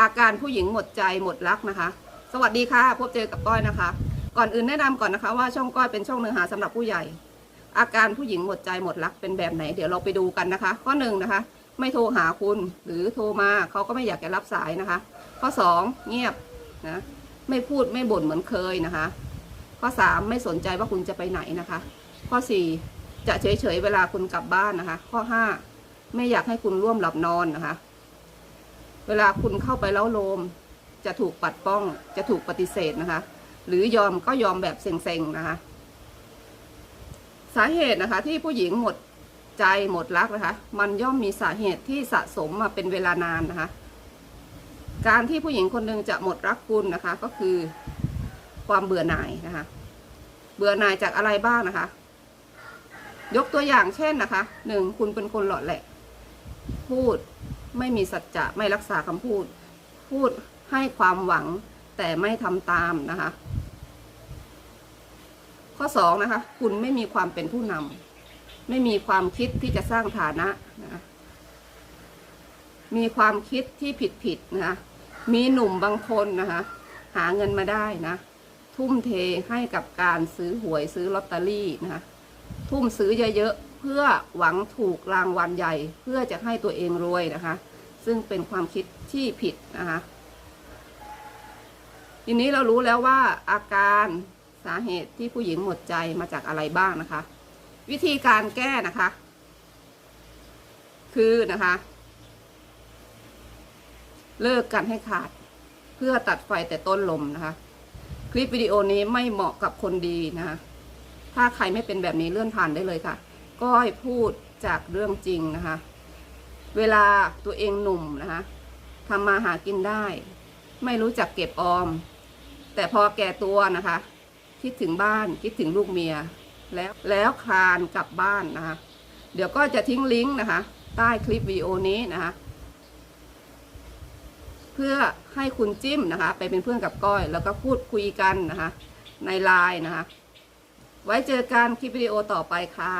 อาการผู้หญิงหมดใจหมดรักนะคะ สวัสดีค่ะ พบเจอกับก้อยนะคะ ก่อนอื่นแนะนำก่อนนะคะว่าช่องก้อยเป็นช่องเนื้อหาสำหรับผู้ใหญ่ อาการผู้หญิงหมดใจหมดรักเป็นแบบไหน เดี๋ยวเราไปดูกันนะคะ ข้อหนึ่งนะคะ ไม่โทรหาคุณหรือโทรมาเขาก็ไม่อยากจะรับสายนะคะ ข้อสองเงียบนะไม่พูดไม่บ่นเหมือนเคยนะคะ ข้อสามไม่สนใจว่าคุณจะไปไหนนะคะ ข้อสี่จะเฉยๆเวลาคุณกลับบ้านนะคะ ข้อห้าไม่อยากให้คุณร่วมหลับนอนนะคะ เวลาคุณเข้าไปแล้วโลม จะถูกปัดป้อง จะถูกปฏิเสธนะคะ หรือยอมก็ยอมแบบเซ็งๆนะคะ สาเหตุนะคะที่ผู้หญิงหมดใจหมดรักนะคะ มันย่อมมีสาเหตุที่สะสมมาเป็นเวลานานนะคะ การที่ผู้หญิงคนหนึ่งจะหมดรักคุณนะคะ ก็คือความเบื่อหน่ายนะคะ เบื่อหน่ายจากอะไรบ้างนะคะ ยกตัวอย่างเช่นนะคะหนึ่งคุณเป็นคนหล่อแหละ พูด ไม่มีสัจจะไม่รักษาคำพูด พูดให้ความหวังแต่ไม่ทำตามนะคะ ข้อสองนะคะ คุณไม่มีความเป็นผู้นำไม่มีความคิดที่จะสร้างฐานะนะะมีความคิดที่ผิดผิดๆนะคะมีหนุ่มบางคนนะคะ หาเงินมาได้นะ ทุ่มเทให้กับการซื้อหวยซื้อลอตเตอรี่นะคะ ทุ่มซื้อเยอะๆ เพื่อหวังถูกรางวัลใหญ่ เพื่อจะให้ตัวเองรวยนะคะ ซึ่งเป็นความคิดที่ผิดนะคะ ทีนี้เรารู้แล้วว่าอาการสาเหตุที่ผู้หญิงหมดใจมาจากอะไรบ้างนะคะ วิธีการแก้นะคะ คือนะคะ เลิกกันให้ขาด เพื่อตัดไฟแต่ต้นลมนะคะ คลิปวิดีโอนี้ไม่เหมาะกับคนดีนะคะ ถ้าใครไม่เป็นแบบนี้เลื่อนผ่านได้เลยค่ะ ก้อยพูดจากเรื่องจริงนะคะ เวลาตัวเองหนุ่มนะคะทำมาหากินได้ ไม่รู้จักเก็บออม แต่พอแก่ตัวนะคะ คิดถึงบ้านคิดถึงลูกเมีย แล้วแล้วคลานกลับบ้านนะคะ เดี๋ยวก็จะทิ้งลิงก์นะคะ ใต้คลิปวิดีโอนี้นะคะเพื่อให้คุณจิ้มนะคะ ไปเป็นเพื่อนกับก้อย แล้วก็พูดคุยกันนะคะ ในไลน์นะคะ ไว้เจอกันคลิปวิดีโอต่อไปค่ะ